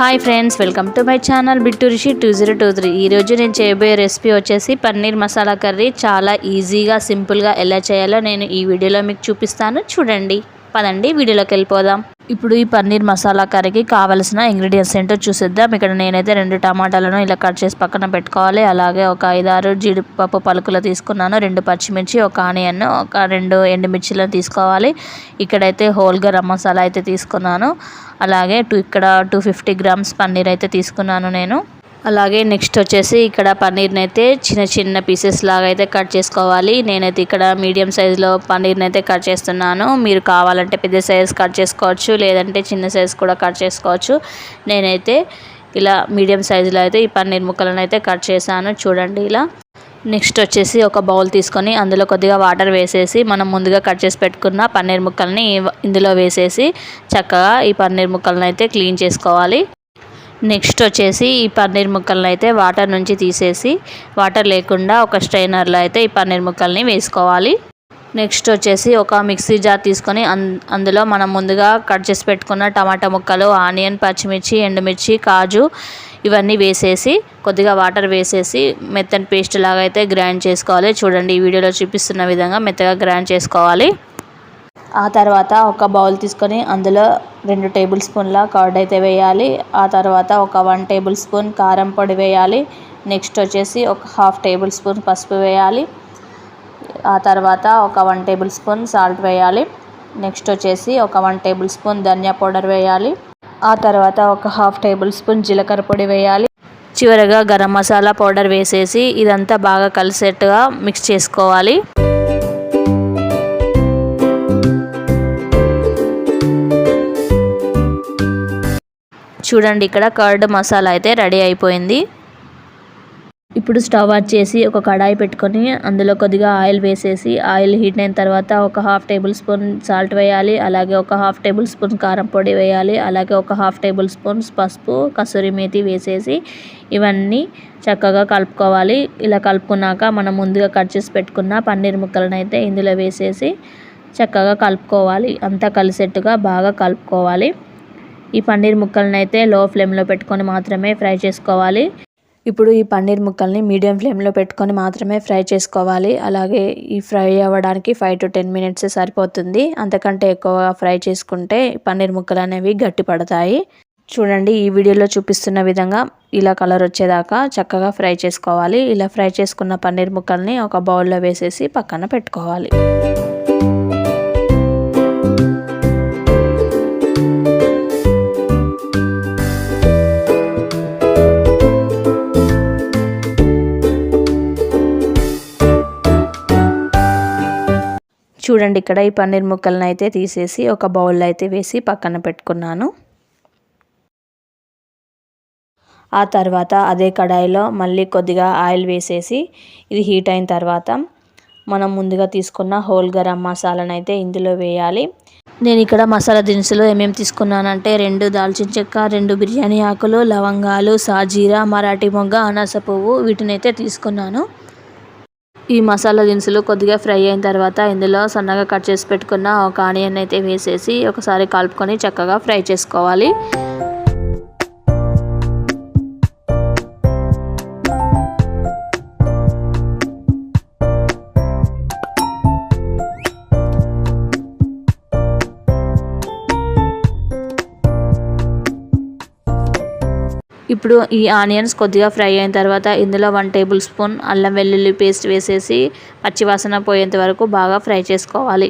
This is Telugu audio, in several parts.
Hi friends welcome to my channel Bittu Rishi two zero two three. ఈరోజు నేను చేయబోయే రెసిపీ వచ్చేసి పన్నీర్ మసాలా కర్రీ. చాలా ఈజీగా సింపుల్గా ఎలా చేయాలో నేను ఈ వీడియోలో మీకు చూపిస్తాను. చూడండి పదండి వీడియోలోకి వెళ్ళిపోదాం. ఇప్పుడు ఈ పన్నీర్ మసాలా కర్రీకి కావలసిన ఇంగ్రీడియంట్స్ ఏంటో చూసేద్దాం. ఇక్కడ నేనైతే రెండు టమాటాలను ఇలా కట్ చేసి పక్కన పెట్టుకోవాలి. అలాగే ఒక ఐదారు జీడిపప్పు పలుకులు తీసుకున్నాను. రెండు పచ్చిమిర్చి ఒక ఆనియన్ ఒక రెండు ఎండుమిర్చిలను తీసుకోవాలి. ఇక్కడైతే హోల్ గరం మసాలా అయితే తీసుకున్నాను. అలాగే టూ ఇక్కడ టూ ఫిఫ్టీ గ్రామ్స్ పన్నీర్ అయితే తీసుకున్నాను నేను. అలాగే నెక్స్ట్ వచ్చేసి ఇక్కడ పన్నీర్ని అయితే చిన్న చిన్న పీసెస్ లాగా అయితే కట్ చేసుకోవాలి. నేనైతే ఇక్కడ మీడియం సైజులో పన్నీర్ని అయితే కట్ చేస్తున్నాను. మీరు కావాలంటే పెద్ద సైజ్ కట్ చేసుకోవచ్చు లేదంటే చిన్న సైజ్ కూడా కట్ చేసుకోవచ్చు. నేనైతే ఇలా మీడియం సైజులో అయితే ఈ పన్నీర్ ముక్కలను అయితే కట్ చేశాను. చూడండి ఇలా. నెక్స్ట్ వచ్చేసి ఒక బౌల్ తీసుకొని అందులో కొద్దిగా వాటర్ వేసేసి మనం ముందుగా కట్ చేసి పెట్టుకున్న పన్నీర్ ముక్కల్ని ఇందులో వేసేసి చక్కగా ఈ పన్నీర్ ముక్కలను అయితే క్లీన్ చేసుకోవాలి. నెక్స్ట్ వచ్చేసి ఈ పన్నీర్ ముక్కలను అయితే వాటర్ నుంచి తీసేసి వాటర్ లేకుండా ఒక స్ట్రైనర్లో అయితే ఈ పన్నీర్ ముక్కల్ని వేసుకోవాలి. నెక్స్ట్ వచ్చేసి ఒక మిక్సీ జార్ తీసుకొని అందులో మనం ముందుగా కట్ చేసి పెట్టుకున్న టమాటా ముక్కలు ఆనియన్ పచ్చిమిర్చి ఎండుమిర్చి కాజు ఇవన్నీ వేసేసి కొద్దిగా వాటర్ వేసేసి మెత్తని పేస్ట్ లాగా అయితే గ్రైండ్ చేసుకోవాలి. చూడండి ఈ వీడియోలో చూపిస్తున్న విధంగా మెత్తగా గ్రైండ్ చేసుకోవాలి. ఆ తర్వాత ఒక బౌల్ తీసుకొని అందులో రెండు టేబుల్ స్పూన్ల కర్డ్ అయితే వేయాలి. ఆ తర్వాత ఒక వన్ టేబుల్ స్పూన్ కారం పొడి వేయాలి. నెక్స్ట్ వచ్చేసి ఒక హాఫ్ టేబుల్ స్పూన్ పసుపు వేయాలి. ఆ తర్వాత ఒక వన్ టేబుల్ స్పూన్ సాల్ట్ వేయాలి. నెక్స్ట్ వచ్చేసి ఒక వన్ టేబుల్ స్పూన్ ధనియా పౌడర్ వేయాలి. ఆ తర్వాత ఒక హాఫ్ టేబుల్ స్పూన్ జీలకర్ర పొడి వేయాలి. చివరగా గరం మసాలా పౌడర్ వేసేసి ఇదంతా బాగా కలిసేట్టుగా మిక్స్ చేసుకోవాలి. చూడండి ఇక్కడ కర్డ్ మసాలా అయితే రెడీ అయిపోయింది. ఇప్పుడు స్టవ్ ఆన్ చేసి ఒక కడాయి పెట్టుకొని అందులో కొద్దిగా ఆయిల్ వేసేసి ఆయిల్ హీట్ అయిన తర్వాత ఒక హాఫ్ టేబుల్ స్పూన్ సాల్ట్ వేయాలి అలాగే ఒక హాఫ్ టేబుల్ స్పూన్ కారం పొడి వేయాలి అలాగే ఒక హాఫ్ టేబుల్ స్పూన్స్ పసుపు కసూరి మేతి వేసేసి ఇవన్నీ చక్కగా కలుపుకోవాలి. ఇలా కలుపుకున్నాక మనం ముందుగా కట్ చేసి పెట్టుకున్న పన్నీర్ ముక్కలను అయితే ఇందులో వేసేసి చక్కగా కలుపుకోవాలి. అంతా కలిసేట్టుగా బాగా కలుపుకోవాలి. ఈ పన్నీర్ ముక్కలను అయితే లో ఫ్లేమ్లో పెట్టుకొని మాత్రమే ఫ్రై చేసుకోవాలి. ఇప్పుడు ఈ పన్నీర్ ముక్కల్ని మీడియం ఫ్లేమ్లో పెట్టుకొని మాత్రమే ఫ్రై చేసుకోవాలి. అలాగే ఈ ఫ్రై అవ్వడానికి ఫైవ్ టు టెన్ మినిట్స్ సరిపోతుంది. అంతకంటే ఎక్కువ ఫ్రై చేసుకుంటే పన్నీర్ ముక్కలు అనేవి గట్టి పడతాయి. చూడండి ఈ వీడియోలో చూపిస్తున్న విధంగా ఇలా కలర్ వచ్చేదాకా చక్కగా ఫ్రై చేసుకోవాలి. ఇలా ఫ్రై చేసుకున్న పన్నీర్ ముక్కల్ని ఒక బౌల్లో వేసేసి పక్కన పెట్టుకోవాలి. చూడండి ఇక్కడ ఈ పన్నీర్ ముక్కలను అయితే తీసేసి ఒక బౌల్లో అయితే వేసి పక్కన పెట్టుకున్నాను. ఆ తర్వాత అదే కడాయిలో మళ్ళీ కొద్దిగా ఆయిల్ వేసేసి ఇది హీట్ అయిన తర్వాత మనం ముందుగా తీసుకున్న హోల్ గరం మసాలాను అయితే ఇందులో వేయాలి. నేను ఇక్కడ మసాలా దినుసులు ఏమేమి తీసుకున్నానంటే రెండు దాల్చిన చెక్క రెండు బిర్యానీ ఆకులు లవంగాలు సాజీరా మరాఠీ మొగ్గ అనాస పువ్వు వీటినైతే తీసుకున్నాను. ఈ మసాలా దినుసులు కొద్దిగా ఫ్రై అయిన తర్వాత ఇందులో సన్నగా కట్ చేసి పెట్టుకున్న ఒక ఆనియన్ అయితే వేసేసి ఒకసారి కలుపుకొని చక్కగా ఫ్రై చేసుకోవాలి. ఇప్పుడు ఈ ఆనియన్స్ కొద్దిగా ఫ్రై అయిన తర్వాత ఇందులో వన్ టేబుల్ స్పూన్ అల్లం వెల్లుల్లి పేస్ట్ వేసేసి పచ్చివాసన పోయేంత వరకు బాగా ఫ్రై చేసుకోవాలి.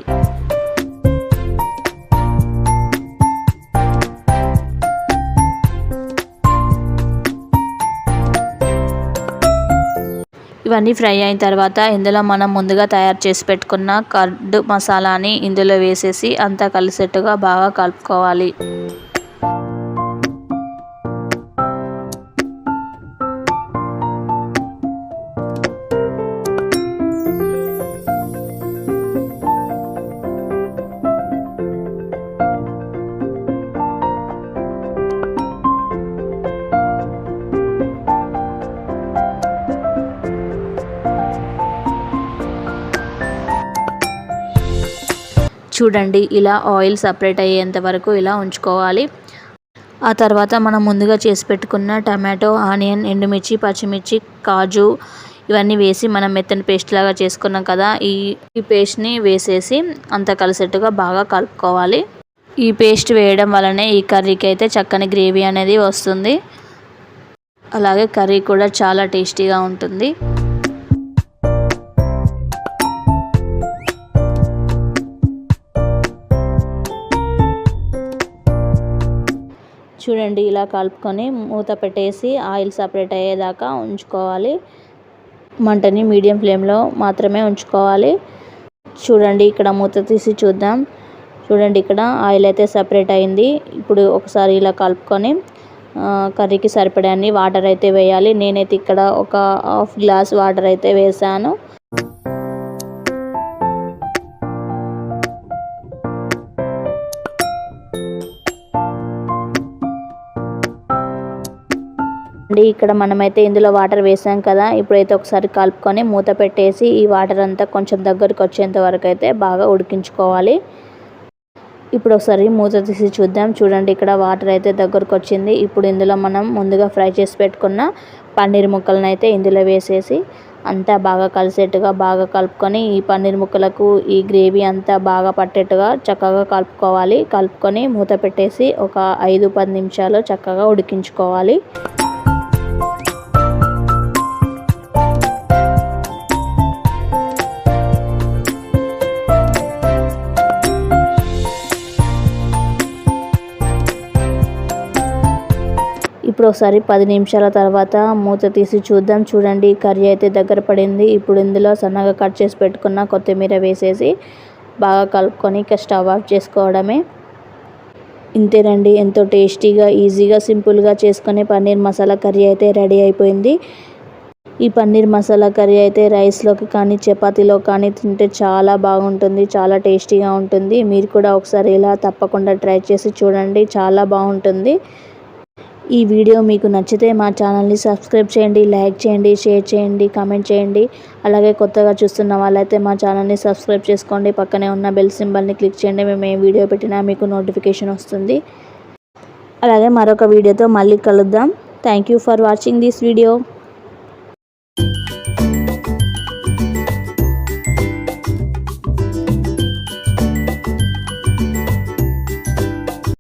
ఇవన్నీ ఫ్రై అయిన తర్వాత ఇందులో మనం ముందుగా తయారు చేసి పెట్టుకున్న కర్డ్ మసాలాని ఇందులో వేసేసి అంతా కలిసేట్టుగా బాగా కలుపుకోవాలి. చూడండి ఇలా ఆయిల్ సపరేట్ అయ్యేంత వరకు ఇలా ఉంచుకోవాలి. ఆ తర్వాత మనం ముందుగా చేసి పెట్టుకున్న టమాటో ఆనియన్ ఎండుమిర్చి పచ్చిమిర్చి కాజు ఇవన్నీ వేసి మనం మెత్తని పేస్ట్ లాగా చేసుకున్నాం కదా ఈ ఈ పేస్ట్ని వేసేసి అంత కలిసేట్టుగా బాగా కలుపుకోవాలి. ఈ పేస్ట్ వేయడం వలనే ఈ కర్రీకి అయితే చక్కని గ్రేవీ అనేది వస్తుంది. అలాగే కర్రీ కూడా చాలా టేస్టీగా ఉంటుంది. చూడండి ఇలా కలుపుకొని మూత పెట్టేసి ఆయిల్ సపరేట్ అయ్యేదాకా ఉంచుకోవాలి. మంటని మీడియం ఫ్లేమ్లో మాత్రమే ఉంచుకోవాలి. చూడండి ఇక్కడ మూత తీసి చూద్దాం. చూడండి ఇక్కడ ఆయిల్ అయితే సపరేట్ అయింది. ఇప్పుడు ఒకసారి ఇలా కలుపుకొని కర్రీకి సరిపడాన్ని వాటర్ అయితే వేయాలి. నేనైతే ఇక్కడ ఒక హాఫ్ గ్లాస్ వాటర్ అయితే వేసాను అండి ఇక్కడ మనమైతే ఇందులో వాటర్ వేసాం కదా. ఇప్పుడైతే ఒకసారి కలుపుకొని మూత పెట్టేసి ఈ వాటర్ అంతా కొంచెం దగ్గరకు వచ్చేంత వరకు అయితే బాగా ఉడికించుకోవాలి. ఇప్పుడు ఒకసారి మూత తీసి చూద్దాం. చూడండి ఇక్కడ వాటర్ అయితే దగ్గరకు వచ్చింది. ఇప్పుడు ఇందులో మనం ముందుగా ఫ్రై చేసి పెట్టుకున్న పన్నీర్ ముక్కలను అయితే ఇందులో వేసేసి అంతా బాగా కలిసేట్టుగా బాగా కలుపుకొని ఈ పన్నీర్ ముక్కలకు ఈ గ్రేవీ అంతా బాగా పట్టేట్టుగా చక్కగా కలుపుకోవాలి. కలుపుకొని మూత పెట్టేసి ఒక ఐదు పది నిమిషాలు చక్కగా ఉడికించుకోవాలి. ఇప్పుడు ఒకసారి పది నిమిషాల తర్వాత మూత తీసి చూద్దాం. చూడండి కర్రీ అయితే దగ్గర పడింది. ఇప్పుడు ఇందులో సన్నగా కట్ చేసి పెట్టుకున్న కొత్తిమీర వేసేసి బాగా కలుపుకొని ఇక స్టవ్ ఆఫ్ చేసుకోవడమే. ఇంతేనండి ఎంతో టేస్టీగా ఈజీగా సింపుల్గా చేసుకునే పన్నీర్ మసాలా కర్రీ అయితే రెడీ అయిపోయింది. ఈ పన్నీర్ మసాలా కర్రీ అయితే రైస్లోకి కానీ చపాతీలో కానీ తింటే చాలా బాగుంటుంది చాలా టేస్టీగా ఉంటుంది. మీరు కూడా ఒకసారి ఇలా తప్పకుండా ట్రై చేసి చూడండి చాలా బాగుంటుంది. ఈ వీడియో మీకు నచ్చితే మా ఛానల్ని సబ్స్క్రైబ్ చేయండి లైక్ చేయండి షేర్ చేయండి కామెంట్ చేయండి. అలాగే కొత్తగా చూస్తున్న వాళ్ళైతే మా ఛానల్ని సబ్స్క్రైబ్ చేసుకోండి. పక్కనే ఉన్న బెల్ సింబల్ని క్లిక్ చేయండి. మేము ఏ వీడియో పెట్టినా మీకు నోటిఫికేషన్ వస్తుంది. అలాగే మరొక వీడియోతో మళ్ళీ కలుద్దాం. Thank you for watching this video